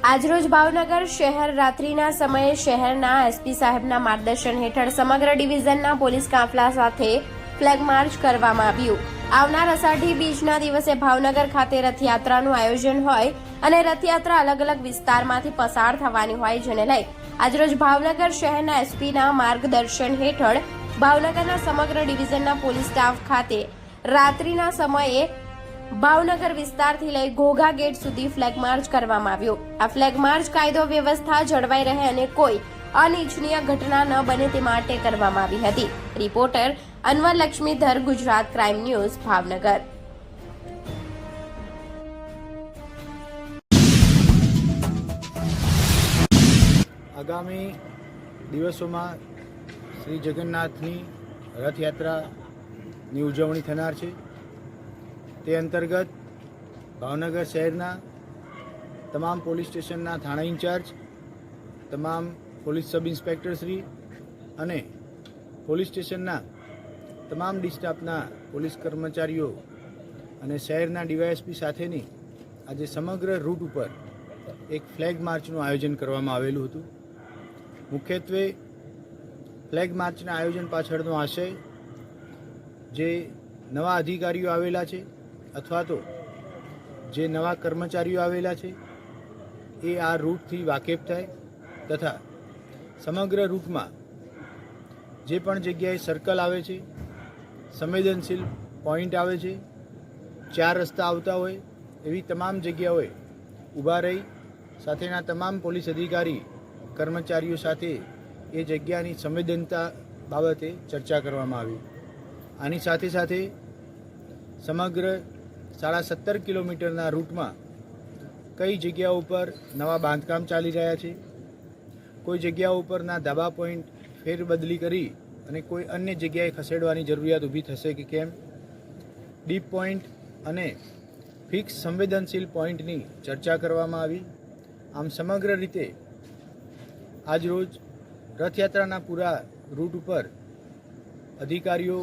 આજરોજ ભાવનગર શહેર રાત્રિના સમયે શહેરના એસપી સાહેબના માર્ગદર્શન હેઠળ સમગ્ર ડિવિઝનના પોલીસ કાફલા સાથે ફ્લેગ માર્ચ કરવામાં આવ્યું. આવનાર અષાઢી બીજના દિવસે ભાવનગર ખાતે રથયાત્રાનું આયોજન હોય અને રથયાત્રા અલગ અલગ વિસ્તારમાંથી પસાર થવાની હોય જેને લઈ આજરોજ ભાવનગર શહેરના એસપીના માર્ગદર્શન હેઠળ ભાવનગરના સમગ્ર ડિવિઝનના પોલીસ સ્ટાફ ખાતે રાત્રિના સમયે ભાવનગર વિસ્તારથી લઈ ઘોઘા ગેટ સુધી ફ્લેગ માર્ચ કરવામાં આવ્યો. આ ફ્લેગ માર્ચ કાયદો વ્યવસ્થા જળવાઈ રહે અને કોઈ અનિચ્છનીય ઘટના ન બને તે માટે કરવામાં આવી હતી. Reporter Anwar Laxmidhar Gujarat crime news, Bhavnagar. આગામી દિવસોમાં શ્રી જગન્નાથની રથયાત્રાની ઉજવણી થનાર છે. તે અંતર્ગત ભાવનગર શહેરના તમામ પોલીસ સ્ટેશનના થાણા ઇન્ચાર્જ, તમામ પોલીસ સબ ઇન્સ્પેક્ટરશ્રી અને પોલીસ સ્ટેશનના તમામ ડિસ્ટાફના પોલીસ કર્મચારીઓ અને શહેરના ડીવાયએસપી સાથેની આજે સમગ્ર રૂટ ઉપર એક ફ્લેગ માર્ચનું આયોજન કરવામાં આવેલું હતું. મુખ્યત્વે ફ્લેગ માર્ચના આયોજન પાછળનો આશય જે નવા અધિકારીઓ આવેલા છે અથવા તો જે નવા કર્મચારીઓ આવેલા છે, એ આ રૂટથી વાકેફ થાય તથા સમગ્ર રૂટમાં જે પણ જગ્યાએ સર્કલ આવે છે, સંવેદનશીલ પોઈન્ટ આવે છે, ચાર રસ્તા આવતા હોય, એવી તમામ જગ્યાઓએ ઊભા રહી સાથેના તમામ પોલીસ અધિકારી, કર્મચારીઓ સાથે એ જગ્યાની સંવેદનતા બાબતે ચર્ચા કરવામાં આવી. આની સાથે સાથે સમગ્ર સાડા સત્તર કિલોમીટરના રૂટમાં કઈ જગ્યા ઉપર નવા બાંધકામ ચાલી રહ્યા છે? કોઈ જગ્યા ઉપરના ધાબા પોઈન્ટ ફેરબદલી કરી અને કોઈ અન્ય જગ્યાએ ખસેડવાની જરૂરિયાત ઊભી થશે કે કેમ? ડીપ પોઈન્ટ અને ફિક્સ સંવેદનશીલ પોઈન્ટની ચર્ચા કરવામાં આવી. આમ સમગ્ર રીતે આજરોજ રથયાત્રાના પૂરા રૂટ ઉપર અધિકારીઓ,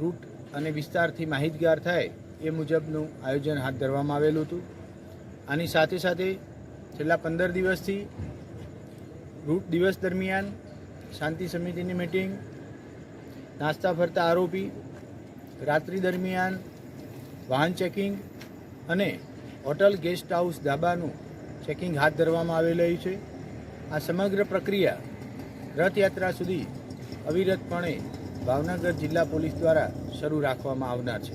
રૂટ અને વિસ્તારથી માહિતગાર થાય એ મુજબનું આયોજન હાથ ધરવામાં આવેલું હતું. આની સાથે સાથે છેલ્લા પંદર દિવસથી રૂટ દિવસ દરમિયાન શાંતિ સમિતિની મિટિંગ નાસ્તા ફરતા આરોપી, રાત્રિ દરમિયાન વાહન ચેકિંગ અને હોટલ ગેસ્ટ હાઉસ ધાબાનું ચેકિંગ હાથ ધરવામાં આવેલું છે. આ સમગ્ર પ્રક્રિયા રથયાત્રા સુધી અવિરતપણે ભાવનગર જિલ્લા પોલીસ દ્વારા શરૂ રાખવામાં આવનાર છે.